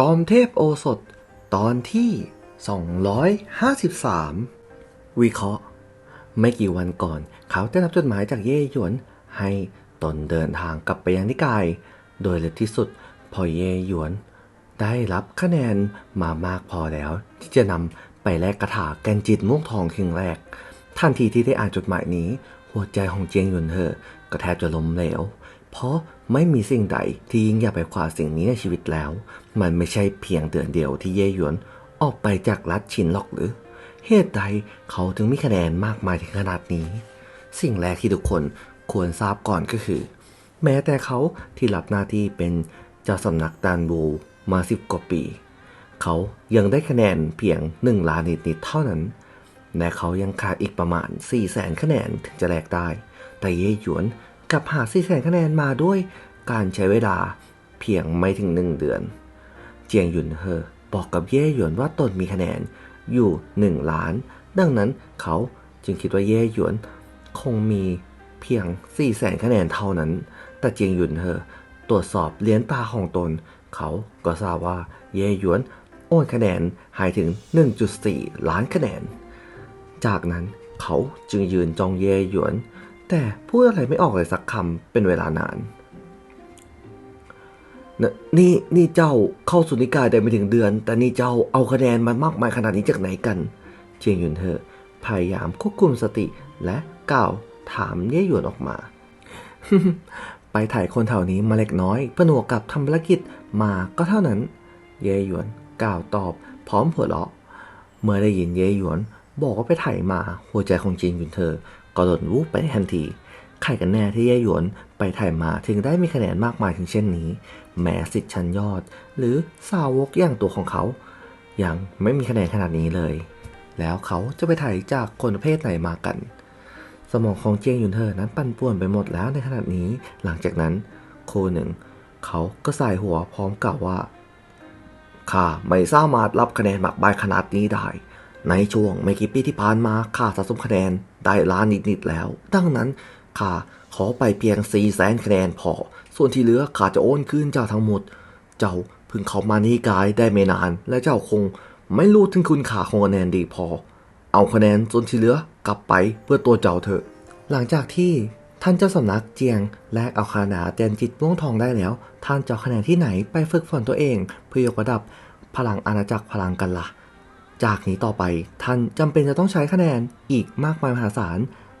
จอมเทพโอสถ ตอนที่ 253 วิเคราะห์ ไม่กี่วันก่อน เขาได้รับจดหมายจากเย่หยวน ให้ตนเดินทางกลับไปยังนิกาย โดยเร็วที่สุด พอเย่หยวน ได้รับคะแนนมามากพอแล้ว ที่จะนำไปแลกกระถาแกนจิตม่วงทองครึ่งแรก ทันทีที่ได้อ่านจดหมายนี้ หัวใจของเจียงหยวนเธอก็แทบจะล้มเหลว เพราะ ไม่มีสิ่งใดที่ยิ่งใหญ่ไปกว่าสิ่งนี้ในชีวิตแล้ว มันไม่ใช่เพียงเดือนเดียวที่เย่หยวนออกไปจากรัฐชินหรอกหรือ เหตุใดเขาถึงมีคะแนนมากมายถึงขนาดนี้ สิ่งแรกที่ทุกคนควรทราบก่อนก็คือ แม้แต่เขาที่รับหน้าที่เป็นเจ้าสำนักดานบูมาสิบกว่าปี เขายังได้คะแนนเพียงหนึ่งล้านนิดๆเท่านั้นและเขายังขาดอีกประมาณ4 0 0แสนคะแนนถึงจะแลกได้ แต่เย่หยวน กับหา4 0 0แสนคะแนนมาด้วยการใช้เวลาเพียงไม่ถึงหนึ่งเดือน เจียงหยุนเฮอบอกกับเย่หยวนว่าตนมีคะแนนอยู่ 1 ล้าน ดังนั้นเขาจึงคิดว่าเย่หยวนคงมีเพียง4 0 0แสนคะแนนเท่านั้น แต่เจียงหยุนเฮอตรวจสอบเหรียญตาของตน เขาก็ทราบว่าเย่หยวนโอนคะแนนหายถึง 1.4 ล้านคะแนน จากนั้นเขาจึงยืนจองเย่หยวน แต่พูดอะไรไม่ออกเลยสักคำเป็นเวลานานนนี่นี่เจ้าเข้าสุนิกายได้ไม่ถึงเดือน แต่นี่เจ้าเอาคะแนนมันมากมายขนาดนี้จากไหนกัน เจียงหยุนเธอ พยายามควบคุมสติและกล่าวถามเย่หยวนออกมา ไปถ่ายคนแถวนี้มาเล็กน้อยผนวกกับทำภารกิจมาก็เท่านั้น เย่หยวนกล่าวตอบพร้อมหัวเราะ เมื่อได้ยินเย่หยวน บอกว่าไปถ่ายมาหัวใจของจีนหยุนเธอ ก็หล่นวูบไปทันที ใครกันแน่ที่เย่หยวนไปถ่ายมาถึงได้มีคะแนนมากมายถึงเช่นนี้ แม้สิทธิ์ชั้นยอด หรือสาวกอย่างตัวของเขา ยังไม่มีคะแนนขนาดนี้เลย แล้วเขาจะไปถ่ายจากคนประเภทไหนมากัน สมองของเจียงยุนเธอนั้นปั่นป่วนไปหมดแล้วในขณะนี้ หลังจากนั้น โคหนึ่งเขาก็สายหัวพร้อมกล่าวว่าข้าไม่สามารถรับคะแนนมากมายขนาดนี้ได้ ในช่วงไม่กี่ปีที่ผ่านมาข้าสะสมคะแนนได้ล้านนิดๆแล้ว ดังนั้นข้าขอไปเพียง4ี่แสนคะแนนพอ ส่วนที่เหลือข้าจะโอนคืนเจ้าทั้งหมด เจ้าเพิ่งเข้ามานิกายได้ไม่นาน และเจ้าคงไม่รู้ถึงคุณค่าของคะแนนดีพอ เอาคะแนนส่วนที่เหลือกลับไปเพื่อตัวเจ้าเถอะ หลังจากที่ท่านเจ้าสำนักเจียง และเอาคานาแดนจิตม่วงทองได้แล้ว ท่านจะคะแนนที่ไหนไปฝึกฝนตัวเอง เพื่อยกระดับพลังอาณาจักรพลังกันละ่ะ จากนี้ต่อไปท่านจำเป็นจะต้องใช้คะแนนอีกมากมายมหาศาล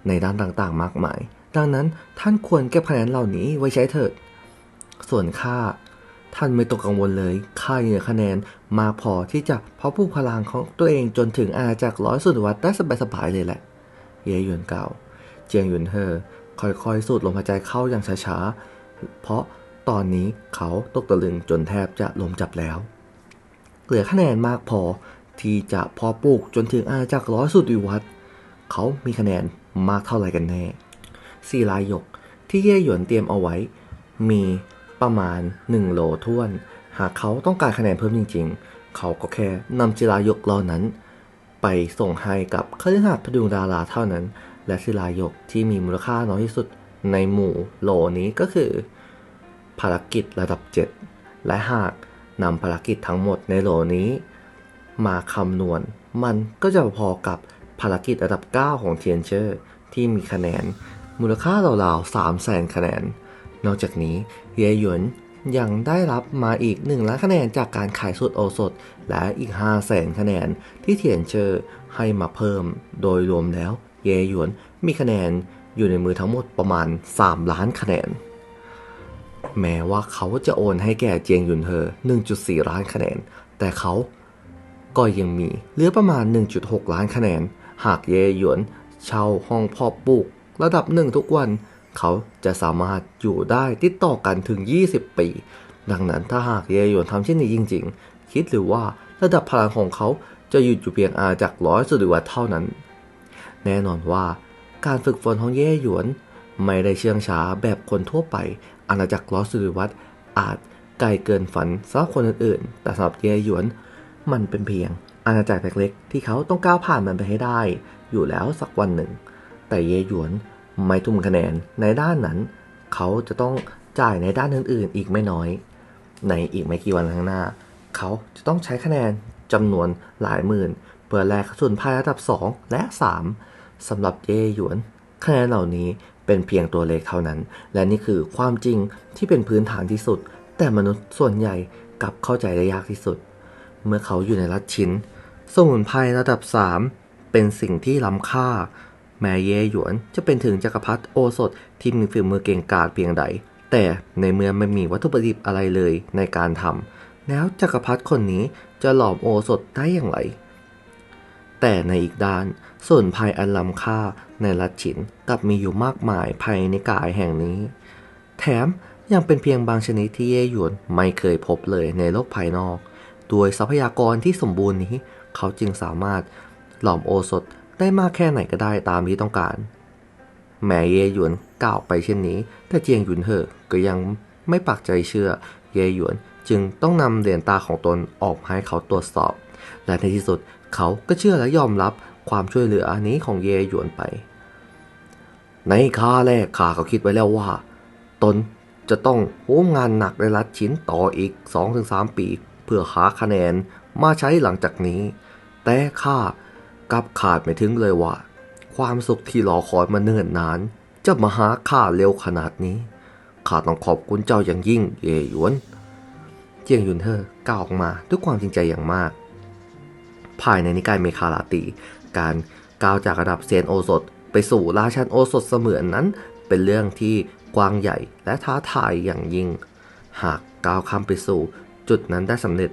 ในด้านต่างๆ มากมาย ดังนั้นท่านควรเก็บคะแนนเหล่านี้ไว้ใช้เถิด ส่วนข้าท่านไม่ต้องกังวลเลยข้ามีคะแนนมากพอที่จะเพาะปลูกพลังของตัวเองจนถึงอาณากร้อยสุดวัดได้สบายๆเลยแหละ เย่หยวนเก่า เจียงหยุนเฮอค่อยๆ สูดลมหายใจเข้าอย่างช้าๆ เพราะตอนนี้เขาตกตะลึงจนแทบจะลมจับแล้ว เหลือคะแนนมากพอ ที่จะพอปลูกจนถึงอาณาจักรร้อยสุดวิวัฒน์เขามีคะแนนมากเท่าไหร่กันแน่สี่ลายหยกที่เย่หยวนเตรียมเอาไว้ มีประมาณ 1โลท้วน หากเขาต้องการคะแนนเพิ่มจริง ๆ เขาก็แค่นำจิลายกเหล่านั้น ไปส่งให้กับคฤหาสน์พดุงดาราเท่านั้น และศิลายกที่มีมูลค่าน้อยที่สุดในหมู่โลนี้ก็คือ ภารกิจระดับ 7 และหากนำภารกิจทั้งหมดในโลนี้ มาคำนวณ มันก็จะพอกับภารกิจระดับ 9 ของเทียนเชอร์ ที่มีคะแนน มูลค่าราวๆ3 0 0แสนคะแนน นอกจากนี้เยหยวนยังได้รับมาอีก1ล้านคะแนนจากการขายสุดโอสถและอีก 5 0 0แสนคะแนนที่เทียนเชอร์ให้มาเพิ่ม โดยรวมแล้ว เยหยวนมีคะแนนอยู่ในมือทั้งหมดประมาณ 3 ล้านคะแนน แม้ว่าเขาจะโอนให้แก่เจียงหยุนเฮอ1.4 ล้านคะแนน แต่เขา ก็ยังมีเหลือประมาณ 1.6 ล้านคะแนน หากเยหยวนเช่าห้องพ่อปลูก ระดับหนึ่งทุกวัน เขาจะสามารถอยู่ได้ติดต่อกันถึง 20 ปี ดังนั้นถ้าหากเยหยวนทำเช่นนี้จริง ๆ คิดหรือว่าระดับพลังของเขาจะหยุดอยู่เพียงอาจากร้อยสุดวัตเท่านั้น แน่นอนว่าการฝึกฝนของเย่หยวน ไม่ได้เชื่องช้าแบบคนทั่วไป อาณาจักรล้อสุริวัตอาจไกลเกินฝันสำหรับคนอื่นๆ แต่สำหรับเย่หยวน มันเป็นเพียง อาณาจักรเล็กๆ ที่เขาต้องก้าวผ่านมันไปให้ได้ อยู่แล้วสักวันหนึ่ง แต่เยหยวนไม่ทุ่มคะแนนในด้านนั้น เขาจะต้องจ่ายในด้านอื่นๆ อีกไม่น้อย ในอีกไม่กี่วันข้างหน้า เขาจะต้องใช้คะแนนจำนวนหลายหมื่นเพื่อแลกกระสุนภายระดับ 2 และ 3สำหรับเยหยวนคะแนนเหล่านี้เป็นเพียงตัวเลขเท่านั้น และนี่คือความจริงที่เป็นพื้นฐานที่สุด แต่มนุษย์ส่วนใหญ่กลับเข้าใจได้ยากที่สุด เมื่อเขาอยู่ในรัฐชิ้นสมุนไพรระดับ 3 เป็นสิ่งที่ล้ำค่า แม้เย่หยวนจะเป็นถึงจักรพรรดิโอสถที่มีฝีมือเก่งกาจเพียงใด แต่ในเมื่อไม่มีวัตถุประดิษฐ์อะไรเลยในการทำแล้วจักรพรรดิคนนี้จะหลอมโอสถได้อย่างไร แต่ในอีกด้านส่วนภัยอันล้ำค่าในรัฐฉินกลับมีอยู่มากมายภายในกายแห่งนี้ แถมยังเป็นเพียงบางชนิดที่เย่หยวนไม่เคยพบเลยในโลกภายนอก ด้วยทรัพยากรที่สมบูรณ์นี้ เขาจึงสามารถหลอมโอสถได้มากแค่ไหนก็ได้ตามที่ต้องการ แม้เยหยวนกล่าวไปเช่นนี้ แต่เจียงหยุนเหอก็ยังไม่ปักใจเชื่อ เยหยวนจึงต้องนำเหรียญตาของตนออกให้เขาตรวจสอบ และในที่สุดเขาก็เชื่อและยอมรับความช่วยเหลืออันนี้ของเยหยวนไป ในค่าแรกข้าก็คิดไว้แล้วว่า ตนจะต้องโหมงานหนักในรัฐชิ้นต่ออีก 2-3 ปี เพื่อหาคะแนนมาใช้หลังจากนี้ แต่ข้ากลับขาดไม่ถึงเลยว่า ความสุขที่รอคอยมาเนิ่นนาน จะมาหาข้าเร็วขนาดนี้ข้าต้องขอบคุณเจ้าอย่างยิ่งเย่หยวนเจียงยุนเฮอกล่าวออกมาด้วยความจริงใจอย่างมาก ภายในนิกายเมคาลาตีการก้าวจากระดับเซียนโอสถ ไปสู่ราชันโอสถเสมือนนั้น เป็นเรื่องที่กว้างใหญ่และท้าทายอย่างยิ่ง หากก้าวข้ามไปสู่ จุดนั้นได้สำเร็จ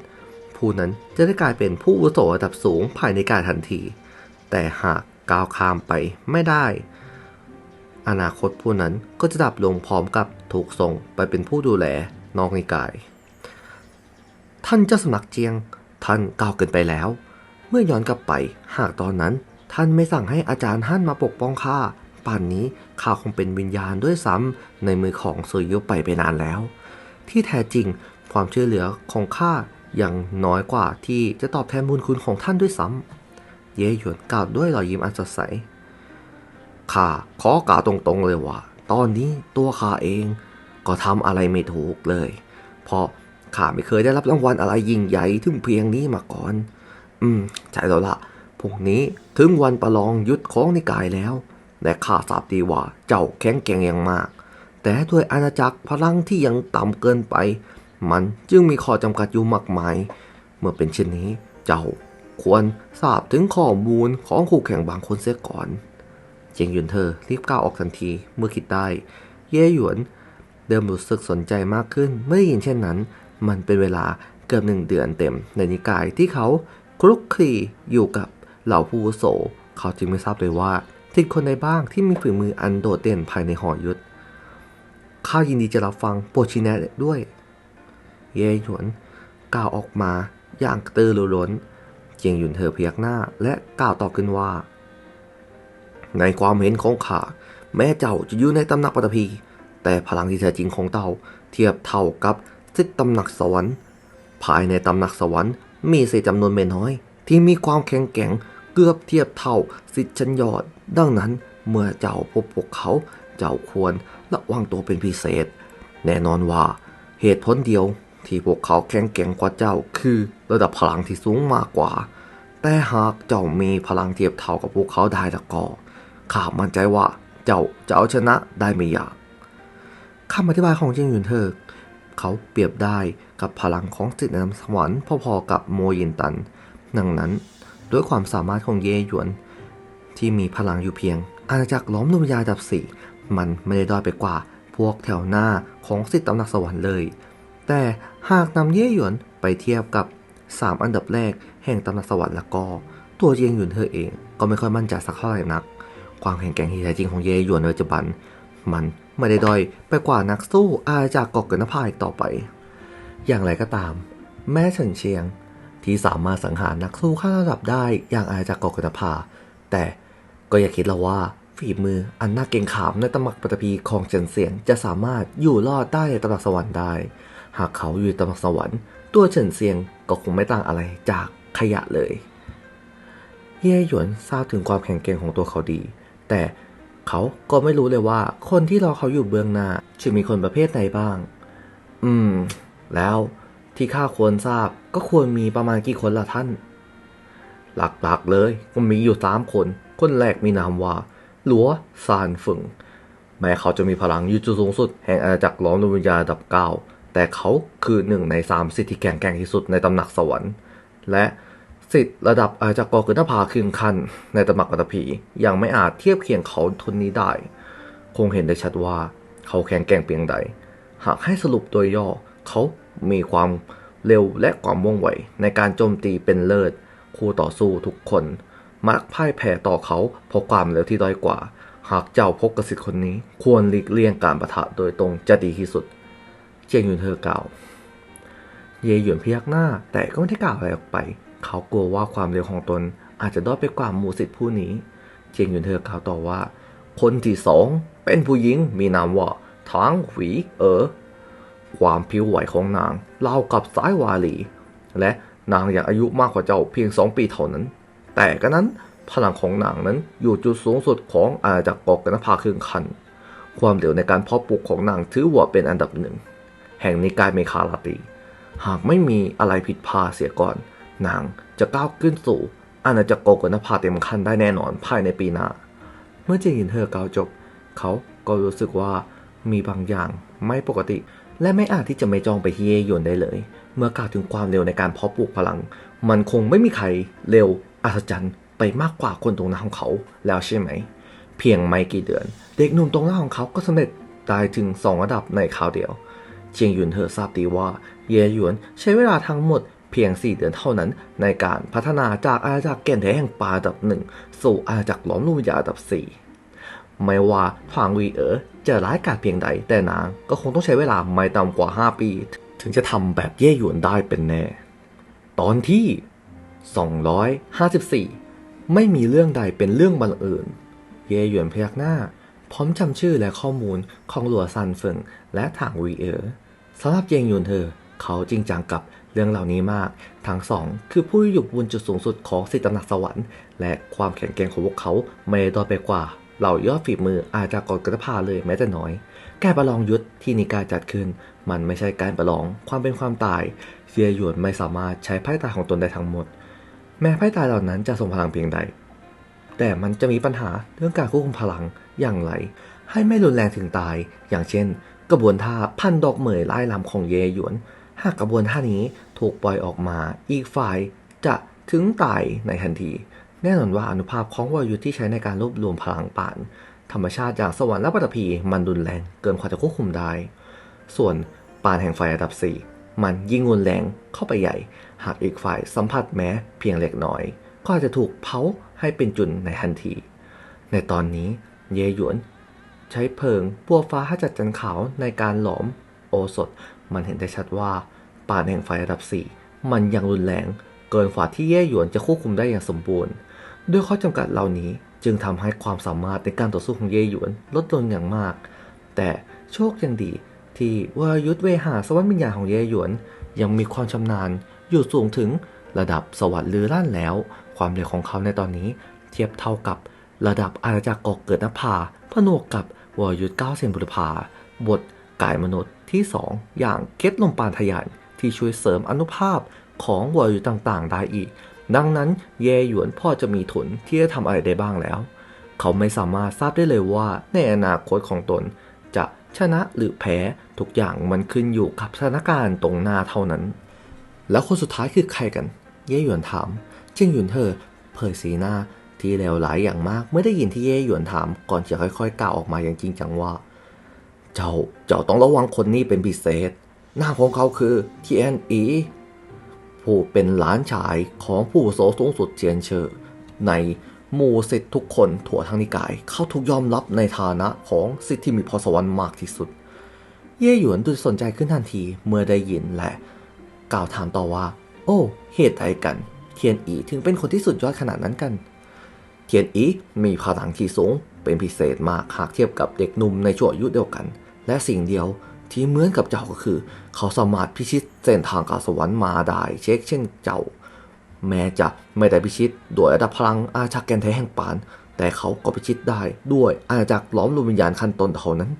ผู้นั้นจะได้กลายเป็นผู้อาวุโสระดับสูงภายในการทันที แต่หากก้าวข้ามไปไม่ได้ อนาคตผู้นั้นก็จะดับลงพร้อมกับถูกส่งไปเป็นผู้ดูแลนอกนิกาย ท่านเจ้าสำนักเจียง ท่านก้าวเกินไปแล้ว เมื่อย้อนกลับไปหากตอนนั้น ท่านไม่สั่งให้อาจารย์ฮั่นมาปกป้องข้าป่านนี้ข้าคงเป็นวิญญาณด้วยซ้ำในมือของสุริยุไปไปนานแล้ว ที่แท้จริง ความช่วยเหลือของข้าอยังน้อยกว่าที่จะตอบแทนบุญคุณของท่านด้วยซ้ำ เย่หยวนกล่าวด้วยรอยยิ้มอันสดใส ข้าขอกล่าวตรงๆเลยว่า ตอนนี้ตัวข้าเองก็ทำอะไรไม่ถูกเลย เพราะข้าไม่เคยได้รับรางวัลอะไรยิ่งใหญ่ถึงเพียงนี้มาก่อน อืม ใช่แล้วล่ะพรุ่งนี้ถึงวันประลองยุทธของนิกายแล้ว และข้าทราบดีว่าเจ้าแข็งแกร่งอย่างมาก แต่ด้วยอาณาจักรพลังที่ยังต่ำเกินไป มันจึงมีข้อจำกัดอยู่มากมาย เมื่อเป็นเช่นนี้ เจ้าควรทราบถึงข้อมูลของคู่แข่งบางคนเสียก่อน เจียงหยุนเธอรีบก้าวออกทันทีเมื่อคิดได้ เย่หยวน เดิมรู้สึกสนใจมากขึ้นเมื่อได้ยินเช่นนั้น มันเป็นเวลาเกือบหนึ่งเดือนเต็มในนิกายที่เขาคลุกคลีอยู่กับเหล่าผู้โส เขาจึงไม่ทราบเลยว่าทิดคนใดบ้างที่มีฝีมืออันโดดเด่นภายในหอยุทธข้ายินดีจะรับฟังโปรดชี้แนะด้วย เย่หยวนกล่าวออกมาอย่างกระตือรือร้น เจียงหยุนเธอพยักหน้าและกล่าวต่อขึ้นว่า ในความเห็นของข้าแม้เจ้าจะอยู่ในตำหนักปฐพี แต่พลังที่แท้จริงของเจ้าเทียบเท่ากับสิทธิตำหนักสวรรค์ ภายในตำหนักสวรรค์มีเศษจำนวนไม่น้อย ที่มีความแข็งแกร่งเกือบเทียบเท่าสิทธิชั้นยอด ดังนั้นเมื่อเจ้าพบพวกเขาเจ้าควรระวังตัวเป็นพิเศษ แน่นอนว่าเหตุผลเดียว ที่พวกเขาแข็งแกร่งกว่าเจ้าคือระดับพลังที่สูงมากกว่า แต่หากเจ้ามีพลังเทียบเท่ากับพวกเขาได้แล้วก็ข้ามั่นใจว่าเจ้าจะเอาชนะได้ไม่ยากคำอธิบายของเจิงหยุนเถิกเขาเปรียบได้กับพลังของจิตในสวรรค์พอๆกับโมยินตัน ดังนั้นด้วยความสามารถของเย่หยวน ที่มีพลังอยู่เพียง อาณาจักรล้อมดวงวิญญาดับสี่มันไม่ได้ด้อยไปกว่าพวกแถวหน้าของสิทธิตำหนักสวรรค์เลย แต่หากนำเย่หยวนไปเทียบกับ 3 อันดับแรกแห่งตำหนักสวรรค์แล้วก็ ตัวเย่หยวนเธอเองก็ไม่ค่อยมั่นใจสักเท่าไหร่นัก ความแข็งแกร่งที่แท้จริงของเย่หยวนในปัจจุบัน มันไม่ได้ด้อยไปกว่านักสู้อาณาจักรกอกเกินภาอีกต่อไป อย่างไรก็ตาม แม่เฉินเชียงที่สามารถสังหารนักสู้ข้ามระดับได้อย่างอาณาจักรกอกเกินภาแต่ก็อย่าคิดแล้วว่าฝีมืออันน่าเกรงขามในตำหนักปฐพีของเฉินเสียงจะสามารถอยู่รอดได้ในตำหนักสวรรค์ได้ หากเขาอยู่ตำสวรรค์ ตัวเฉินเซียงก็คงไม่ต่างอะไรจากขยะเลย เย่หยวนทราบถึงความแข็งแกร่งของตัวเขาดี แต่เขาก็ไม่รู้เลยว่า คนที่รอเขาอยู่เบื้องหน้าจะมีคนประเภทไหนบ้าง อืม แล้วที่ข้าควรทราบก็ควรมีประมาณกี่คนล่ะท่าน หลักๆเลยก็มีอยู่สามคน คนแรกมีนามว่าหลัวซานฝึง แม้เขาจะมีพลังอยู่จุดสูงสุด แห่งอาณาจักรล้อมดวงวิญญาณดับเก้า แต่เขาคือหนึ่งในสามสิทธิแข็งแกร่งที่สุดในตำหนักสวรรค์ และสิทธิ์ระดับอาณาจักรกอเกินภาคืนคันในตำหนักอัตภียังไม่อาจเทียบเคียงเขาทนนี้ได้ คงเห็นได้ชัดว่าเขาแข็งแกร่งเพียงใด หากให้สรุปโดยย่อเขามีความเร็วและความว่องไวในการโจมตีเป็นเลิศ คู่ต่อสู้ทุกคน มักพ่ายแพ้ต่อเขาเพราะความเร็วที่ด้อยกว่า หากเจ้าพบกสิทธิ์คนนี้ ควรหลีกเลี่ยงการประทะโดยตรงจะดีที่สุด เจียงหยุนเธอกล่าว เยหยวนพยักหน้าแต่ก็ไม่ได้กล่าวอะไรออกไป เขากลัวว่าความเร็วของตนอาจจะด้อยไปกว่าหมู่สิทธิ์ผู้นี้ เจียงหยุนเธอกล่าวต่อว่า คนที่สองเป็นผู้หญิงมีนามว่าทางหวีเอ๋อความผิวไหวของนางเล่ากับสายวาลี และนางยังอายุมากกว่าเจ้าเพียงสองปีเท่านั้น แต่ก็นั้นพลังของนางนั้นอยู่จุดสูงสุดของอาณาจักรกอกกนภาครึ่งคัน ความเร็วในการเพาะปลูกของนางถือว่าเป็นอันดับหนึ่ง แห่งนิกายเมคาลาตี หากไม่มีอะไรผิดพลาดเสียก่อนนางจะก้าวขึ้นสู่อาณาจักรโกกนภาเต็มคันได้แน่นอนภายในปีหน้า เมื่อเจยินเธอกล่าวจบ เขาก็รู้สึกว่ามีบางอย่างไม่ปกติ และไม่อาจที่จะไม่จองไปที่เยหยวนได้เลย เมื่อกล่าวถึงความเร็วในการเพาะปลูกพลัง มันคงไม่มีใครเร็วอัศจรรย์ไปมากกว่าคนตรงหน้าของเขาแล้วใช่ไหม เพียงไม่กี่เดือน เด็กหนุ่มตรงหน้าของเขาก็สำเร็จได้ถึงสองระดับในคราวเดียว เจียงหยุนเธอทราบดีว่า เยหยวนใช้เวลาทั้งหมดเพียง 4 เดือนเท่านั้น ในการพัฒนาจากอาณาจักรแก่นแท้แห่งป่าดับหนึ่งสู่อาณาจักรหลอมลูกวิญญาณอันดับ 4 ไม่ว่าทางวีเอ๋อจะร้ายกาจเพียงใดแต่นางก็คงต้องใช้เวลาไม่ต่ำกว่า 5 ปี ถึงจะทำแบบเย่หยวนได้เป็นแน่ ตอนที่ 254 ไม่มีเรื่องใดเป็นเรื่องบังเอิญเย่หยวนพยักหน้าพร้อมจำชื่อและข้อมูลของหลัวซันเฟิงและถางวีเอ๋อ สำหรับเยงยวนเธอ เขาจริงจังกับเรื่องเหล่านี้มาก ทั้งสองคือผู้อยู่บนจุดสูงสุดของสิทธิตำหนักสวรรค์ และความแข็งแกร่งของพวกเขาไม่ได้ด้อยไปกว่าเหล่ายอดฝีมืออาจจะกอดกระพาเลยแม้แต่น้อย การประลองยุทธที่นิกายจัดขึ้น มันไม่ใช่การประลองความเป็นความตายเซียหยวนไม่สามารถใช้ไพ่ตายของตนได้ทั้งหมด แม้ไพ่ตายเหล่านั้นจะทรงพลังเพียงใด แต่มันจะมีปัญหาเรื่องการควบคุมพลังอย่างไร ให้ไม่รุนแรงถึงตาย อย่างเช่น กระบวนท่าพันดอกเหมยไล่ลำของเยหยวน หากกระบวนท่านี้ถูกปล่อยออกมาอีกฝ่ายจะถึงตายในทันที แน่นอนว่าอนุภาพของวายุที่ใช้ในการรวบรวมพลังป่าน ธรรมชาติอย่างสวรรค์และปฐพีมันรุนแรงเกินกว่าจะควบคุมได้ ส่วนปานแห่งไฟระดับ 4 มันยิ่งรุนแรงเข้าไปใหญ่ หากอีกฝ่ายสัมผัสแม้เพียงเล็กน้อย ก็อาจจะถูกเผาให้เป็นจุนในทันที ในตอนนี้เยหยวน ช้เพลิงปัวฟ้าห้จัดจันขาวในการหลอม โอสถมันเห็นได้ชัดว่าป่านแห่งไฟระดับ 4 มันยังรุนแรงเกินฝ่าที่เย่หยวนจะควบคุมได้อย่างสมบูรณ์ ด้วยข้อจำกัดเหล่านี้จึงทำให้ความสามารถในการต่อสู้ของเย่หยวนลดลงอย่างมาก แต่โชคยังดีที่วรยุทธเวหาสวรรค์วิญญาณของเย่หยวน ยังมีความชำนาญอยู่สูงถึงระดับสวัสดิ์ลือลั่นแล้ว ความเร็วของเขาในตอนนี้ เทียบเท่ากับระดับอาณาจักรกอกเกิดนภาผนวกกับ วรยุทธเก้าเซนบุรพา บทกายมนุษย์ที่สองอย่างเคล็ดลมปานทะยานที่ช่วยเสริมอนุภาพของวรยุทธ์ต่างๆ ได้อีก ดังนั้นเยหยวนพ่อจะมีทุนที่จะทำอะไรได้บ้างแล้ว เขาไม่สามารถทราบได้เลยว่าในอนาคตของตน จะชนะหรือแพ้ทุกอย่างมันขึ้นอยู่กับสถานการณ์ตรงหน้าเท่านั้น แล้วคนสุดท้ายคือใครกัน เย่หยวนถามเจิ้งหยวนเธอเผยสีหน้า ที่เลวร้ายอย่างมาก เมื่อได้ยินที่เย่หยวนถาม ก่อนจะค่อยๆกล่าวออกมาอย่างจริงจังว่า เจ้าเจ้าต้องระวังคนนี้เป็นพิเศษ หน้าของเขาคือเทียนอีผู้เป็นหลานชายของผู้โสสูงสุดเจียนเชอในหมู่สิทธิ์ทุกคนทั่วทั้งนิกาย เขาถูกยอมรับในฐานะของสิทธิ์ที่มีพรสวรรค์มากที่สุด เย่หยวนดูสนใจขึ้นทันทีเมื่อได้ยินและ กล่าวถามต่อว่า โอ้ เหตุใดกัน เทียนอีถึงเป็นคนที่สุดยอดขนาดนั้นกัน เทียนอีมีพลังที่สูงเป็นพิเศษมากหากเทียบกับเด็กหนุ่มในช่วงอายุเดียวกัน และสิ่งเดียวที่เหมือนกับเจ้าก็คือ เขาสามารถพิชิตเส้นทางการสวรรค์มาได้เช็คเช่นเจ้า แม้จะไม่ได้พิชิตด้วยระดับพลังอาชาแกนแท้แห่งปาน แต่เขาก็พิชิตได้ด้วยอาณาจักรล้อมรวมวิญญาณขั้นต้นเท่านั้น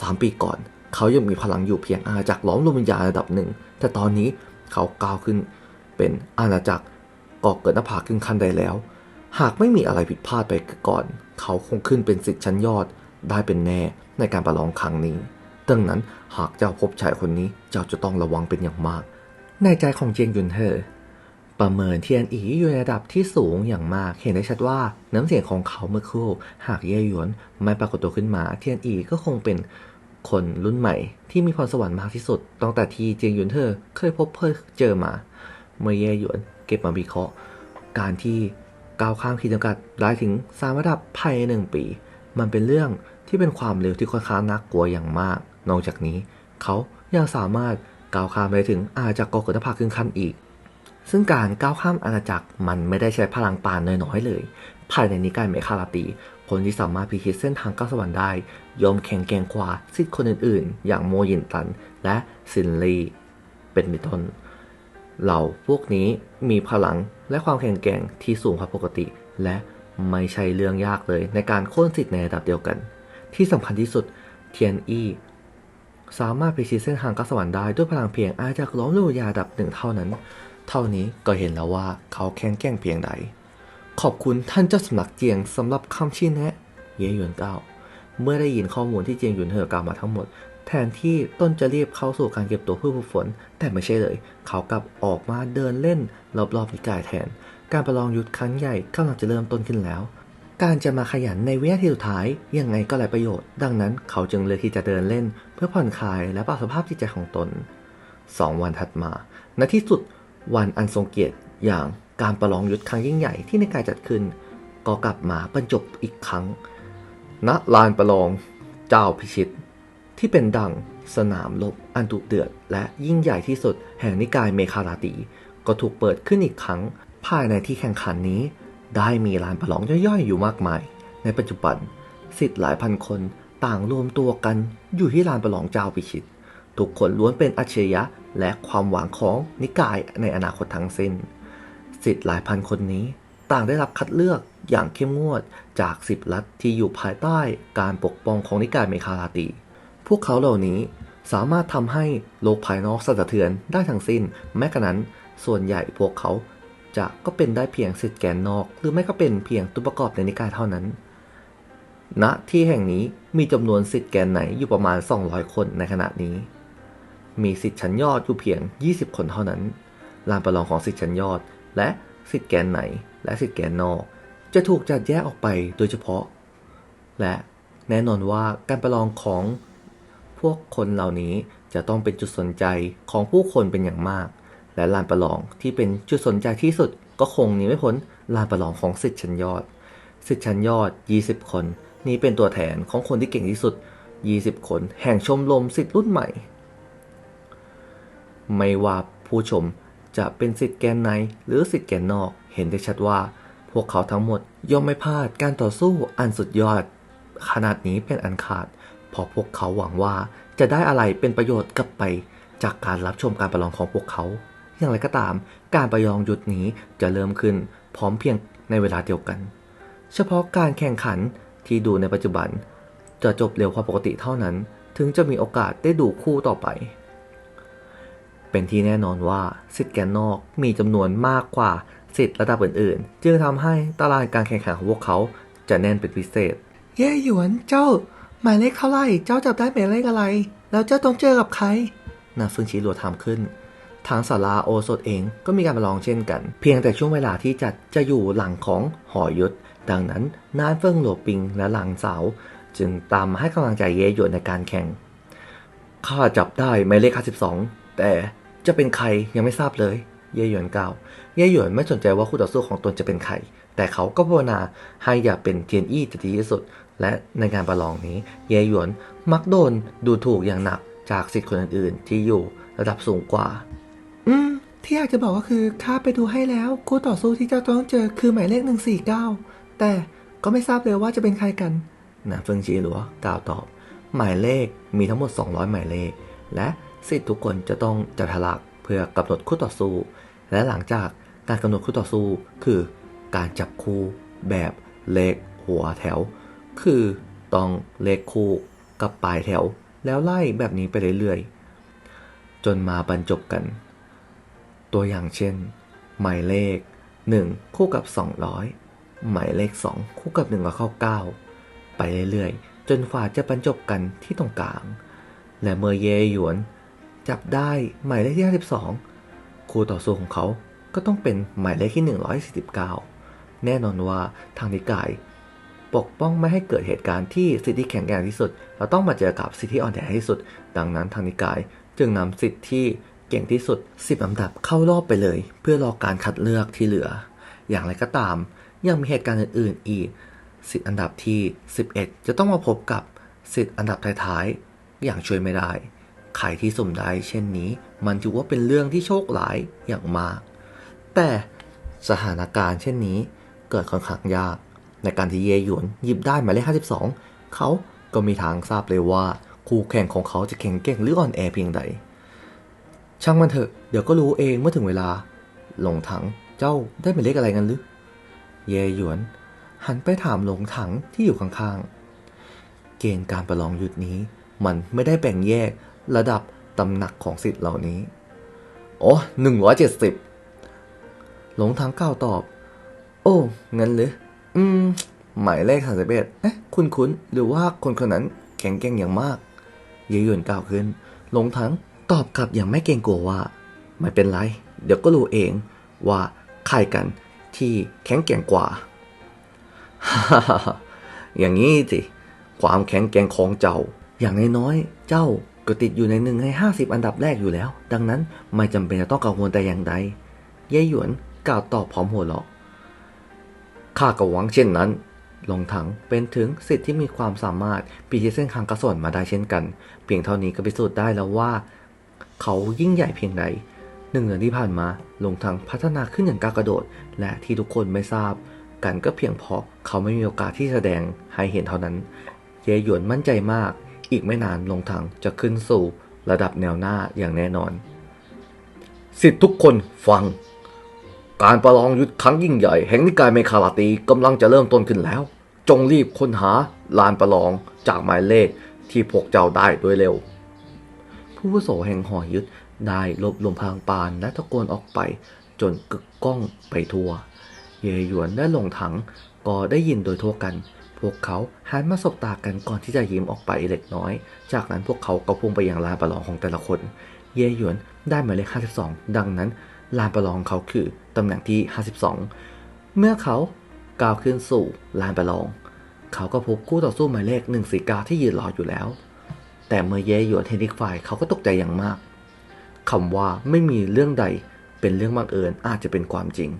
สามปีก่อน เขายังมีพลังอยู่เพียงอาณาจักรล้อมรวมวิญญาณระดับหนึ่ง แต่ตอนนี้เขาก้าวขึ้นเป็นอาณาจักรก่อเกิดหน้าผาขึ้นขั้นใดแล้ว หากไม่มีอะไรผิดพลาดไปก่อน เขาคงขึ้นเป็นสิทธิ์ชั้นยอดได้เป็นแน่ในการประลองครั้งนี้ ดังนั้นหากเจ้าพบชายคนนี้เจ้าจะต้องระวังเป็นอย่างมาก ในใจของเจียงยุนเฮอประเมินเทียนอีอยู่ในระดับที่สูงอย่างมาก เห็นได้ชัดว่าน้ำเสียงของเขาเมื่อครู่หากเย่หยวนไม่ปรากฏตัวขึ้นมา เทียนอีก็คงเป็นคนรุ่นใหม่ที่มีพรสวรรค์มากที่สุดตั้งแต่ที่เจียงยุนเฮอเคยพบเคยเจอมา เมื่อเย่หยวนเก็บมาวิเคราะห์ การที่ ก้าวข้ามขีดจำกัดได้ถึงสามระดับภายในหนึ่งปี มันเป็นเรื่องที่เป็นความเร็วที่ค่อนข้างน่ากลัวอย่างมาก นอกจากนี้เขายังสามารถก้าวข้ามไปถึงอาณาจักรกอเกิดภาคขึ้นขั้นอีก ซึ่งการก้าวข้ามอาณาจักรมันไม่ได้ใช้พลังปานน้อยๆเลย ภายในนิกายเมคาลาตี คนที่สามารถพิชิตเส้นทางก้าวสวรรค์ได้ยอมแข่งแกร่งกว่าสิทธิ์คนอื่นๆ อย่างโมยินตัน และซินลีเป็นต้นเหล่าพวกนี้มีพลัง และความแข็งแกร่งที่สูงกว่าปกติ และไม่ใช่เรื่องยากเลยในการโค่นสิทธิ์ในระดับเดียวกัน ที่สำคัญที่สุดเทียนอีสามารถพิชิตเส้นทางก้าวสวรรค์ได้ด้วยพลังเพียงอาจากล้อมลูกยาดับหนึ่งเท่านั้น เท่านี้ก็เห็นแล้วว่าเขาแข็งแกร่งเพียงใด ขอบคุณท่านเจ้าสำนักเจียงสำหรับคำชี้แนะ เย่หยวนเก้าเมื่อได้ยินข้อมูลที่เจียงหยวนเหอกล่าวมาทั้งหมด แทนที่ต้นจะรีบเข้าสู่การเก็บตัวเพื่อฝึกฝน แต่ไม่ใช่เลย เขากลับออกมาเดินเล่นรอบๆนิกายแทน การประลองยุทธครั้งใหญ่กำลังจะเริ่มต้นขึ้นแล้ว การจะมาขยันในวินาทีสุดท้ายยังไงก็ไร้ประโยชน์ ดังนั้นเขาจึงเลือกที่จะเดินเล่น เพื่อผ่อนคลายและปรับสภาพจิตใจของตนสองวันถัดมาในที่สุดวันอันทรงเกียรติอย่างการประลองยุทธครั้งยิ่งใหญ่ที่ในกายจัดขึ้น ก็กลับมาบรรจบอีกครั้งณลานประลอง เจ้าพิชิต ที่เป็นดังสนามรบอันดุเดือด และยิ่งใหญ่ที่สุดแห่งนิกายเมคาราตี ก็ถูกเปิดขึ้นอีกครั้ง ภายในที่แข่งขันนี้ ได้มีลานประลองย่อยๆ อยู่มากมาย ในปัจจุบันสิทธิ์หลายพันคนต่างรวมตัวกันอยู่ที่ลานประลองเจ้าพิชิต ทุกคนล้วนเป็นอัจฉริยะและความหวังของนิกายในอนาคตทั้งสิ้น สิทธิ์หลายพันคนนี้ ต่างได้รับคัดเลือกอย่างเข้มงวดจากสิบรัฐที่อยู่ภายใต้การปกป้องของนิกายเมคาราตี พวกเขาเหล่านี้สามารถทำให้โลกภายนอกสั่นสะเทือนได้ทั้งสิ้น แม้กระนั้น ส่วนใหญ่พวกเขาจะก็เป็นได้เพียงสิทธิ์แกนนอก หรือไม่ก็เป็นเพียงตัวประกอบในนิกายเท่านั้นณที่แห่งนี้มีจำนวนสิทธิ์แกนไหนอยู่ประมาณ 200 คนในขณะนี้ มีสิทธิ์ชั้นยอดอยู่เพียง 20 คนเท่านั้น ลานประลองของสิทธิ์ชั้นยอด และสิทธิ์แกนไหน และสิทธิ์แกนนอก จะถูกจัดแยกออกไปโดยเฉพาะ และแน่นอนว่าการประลองของ พวกคนเหล่านี้จะต้องเป็นจุดสนใจของผู้คนเป็นอย่างมาก และลานประลองที่เป็นจุดสนใจที่สุดก็คงหนีไม่พ้นลานประลองของสิทธิ์ชั้นยอด สิทธิ์ชั้นยอด 20 คน นี้เป็นตัวแทนของคนที่เก่งที่สุด 20 คนแห่งชมรมสิทธิ์รุ่นใหม่ ไม่ว่าผู้ชมจะเป็นสิทธิ์แกนในหรือสิทธิ์แกนนอก เห็นได้ชัดว่า พวกเขาทั้งหมดย่อมไม่พลาดการต่อสู้อันสุดยอด ขนาดนี้เป็นอันขาด เพราะพวกเขาหวังว่าจะได้อะไรเป็นประโยชน์กลับไปจากการรับชมการประลองของพวกเขา อย่างไรก็ตาม การประลองยุดนี้จะเริ่มขึ้นพร้อมเพียงในเวลาเดียวกัน เฉพาะการแข่งขันที่ดูในปัจจุบัน จะจบเร็วกว่าปกติเท่านั้น ถึงจะมีโอกาสได้ดูคู่ต่อไป เป็นที่แน่นอนว่าสิทธิ์แกนนอกมีจำนวนมากกว่าสิทธิ์ระดับอื่น ๆ จึงทำให้ตารางการแข่งขันของพวกเขาจะแน่นเป็นพิเศษ เย่หยวนเจ้า หมายเลขเท่าไหร่ เจ้าจับได้หมายเลขอะไร แล้วเจ้าต้องเจอกับใครนาฟึงชีรัวทำขึ้น ทางศาลาโอสถเองก็มีการประลองเช่นกัน เพียงแต่ช่วงเวลาที่จัดจะอยู่หลังของหอยุทธดังนั้นนานเฟิงหลวปิงและหลังเสาจึงตามมาให้กำลังใจเย่หยวนในการแข่ง ข้าจับได้หมายเลข52แต่จะเป็นใครยังไม่ทราบเลย เย่หยวนกล่าว เย่หยวนไม่สนใจว่าคู่ต่อสู้ของตนจะเป็นใคร แต่เขาก็ภาวนาให้อย่าเป็นเทียนอี้จะดีที่สุด และในการประลองนี้เย่หยวนมักโดนดูถูกอย่างหนักจากสิทธิ์คนอื่นๆ ที่อยู่ระดับสูงกว่า อืม ที่อยากจะบอกก็คือข้าไปดูให้แล้วคู่ต่อสู้ที่เจ้าต้องเจอคือหมายเลขหนึ่งสี่เก้าแต่ก็ไม่ทราบเลยว่าจะเป็นใครกันนาเฟิงจีหลัวกล่าวตอบ หมายเลขมีทั้งหมด 200 หมายเลข และสิทธิ์ทุกคนจะต้องจับฉลากเพื่อกำหนดคู่ต่อสู้ และหลังจากการกำหนดคู่ต่อสู้คือ การจับคู่แบบเลขหัวแถว คือต้องเลขคู่กับปลายแถว แล้วไล่แบบนี้ไปเรื่อยๆ จนมาบรรจบกัน ตัวอย่างเช่น หมายเลข 1 คู่กับ 200 หมายเลข 2 คู่กับ1กับเข้า 9 ไปเรื่อยๆ จนฝ่าจะบรรจบกันที่ตรงกลาง และเมื่อเยหยวน จับได้หมายเลขที่52คู่ต่อสู้ของเขาก็ต้องเป็นหมายเลขที่ 149 แน่นอนว่าทางนิกาย ปกป้องไม่ให้เกิดเหตุการณ์ที่สิทธิแข็งแกร่งที่สุด เราต้องมาเจอกับสิทธิอ่อนแอที่สุด ดังนั้นทางนิกาย จึงนำสิทธิที่เก่งที่สุด 10อันดับเข้ารอบไปเลย เพื่อรอการคัดเลือกที่เหลือ อย่างไรก็ตาม ยังมีเหตุการณ์อื่นๆอีกสิทธิอันดับที่ 11 จะต้องมาพบกับสิทธิอันดับท้ายๆอย่างช่วยไม่ได้ใครที่สุ่มได้เช่นนี้ มันถือว่าเป็นเรื่องที่โชคร้ายอย่างมาก แต่สถานการณ์เช่นนี้เกิดค่อนข้างยาก ในการที่เยหยวนหยิบได้หมายเลข 52 เขาก็มีทางทราบเลยว่าคู่แข่งของเขาจะแข็งแกร่งหรืออ่อนแอเพียงใด ช่างมันเถอะ เดี๋ยวก็รู้เองเมื่อถึงเวลา หลงถังเจ้าได้หมายเลขอะไรกันหรือ เยหยวน หันไปถามหลงถังที่อยู่ข้างๆ เกณฑ์การประลองยุทธนี้ มันไม่ได้แบ่งแยกระดับตำหนักของสิทธิ์เหล่านี้ โอ้หนึ่งร้อยเจ็ดสิบหลงทางก้าวตอบ โอ้ งั้นหรือ อืม หมายเลขสามสิบเอ็ดเอ๊ะคุณคุ้นหรือว่าคนคนนั้นแข็งแกร่งอย่างมากเยหยวนกล่าวขึ้น หลงถังตอบกลับอย่างไม่เกรงกลัวว่า ไม่เป็นไร เดี๋ยวก็รู้เองว่าใครกันที่แข็งแกร่งกว่า อย่างนี้สิความแข็งแกร่งของเจ้า อย่างน้อยๆเจ้าก็ติดอยู่ในหนึ่งในห้าสิบอันดับแรกอยู่แล้ว ดังนั้นไม่จำเป็นจะต้องกังวลแต่อย่างใดเย่หยวนกล่าวตอบพร้อมหัวเราะ ข้าก็หวังเช่นนั้นลงถังเป็นถึงสิทธิ์ที่มีความสามารถปีที่เส้นทางกระสนมาได้เช่นกัน เพียงเท่านี้ก็พิสูจน์ได้แล้วว่า เขายิ่งใหญ่เพียงใดหนึ่งเดือนที่ผ่านมาลงถังพัฒนาขึ้นอย่างก้าวกระโดด และที่ทุกคนไม่ทราบ กันก็เพียงพราะเขาไม่มีโอกาสที่แสดงให้เห็นเท่านั้น เยหยวนมั่นใจมาก อีกไม่นานลงถังจะขึ้นสู่ระดับแนวหน้าอย่างแน่นอน สิทธิ์ทุกคนฟัง การประลองยุทธครั้งยิ่งใหญ่แห่งนิกายเมคาลาตีกำลังจะเริ่มต้นขึ้นแล้ว จงรีบค้นหาลานประลองจากหมายเลขที่พวกเจ้าได้โดยเร็ว ผู้อาวุโสแห่งหอยุทธได้รวบรวมพลังปานและตะโกนออกไป จนกึกก้องไปทั่ว เยหยวนและหลงถังก็ได้ยินโดยทั่วกัน พวกเขาหันมาสบตากันก่อนที่จะยิ้มออกไปเล็กน้อย จากนั้นพวกเขาก็พุ่งไปยังลานประลองของแต่ละคน เยหยวนได้หมายเลข52 ดังนั้นลานประลองของเขาคือ ตำแหน่งที่ 52 เมื่อเขาก้าวขึ้นสู่ลานประลอง เขาก็พบคู่ต่อสู้หมายเลข149ที่ยืนรออยู่แล้ว แต่เมื่อเยหยวนเทนิกฝ่ายเขาก็ตกใจอย่างมากคำว่าไม่มีเรื่องใดเป็นเรื่องบังเอิญอาจจะเป็นความจริง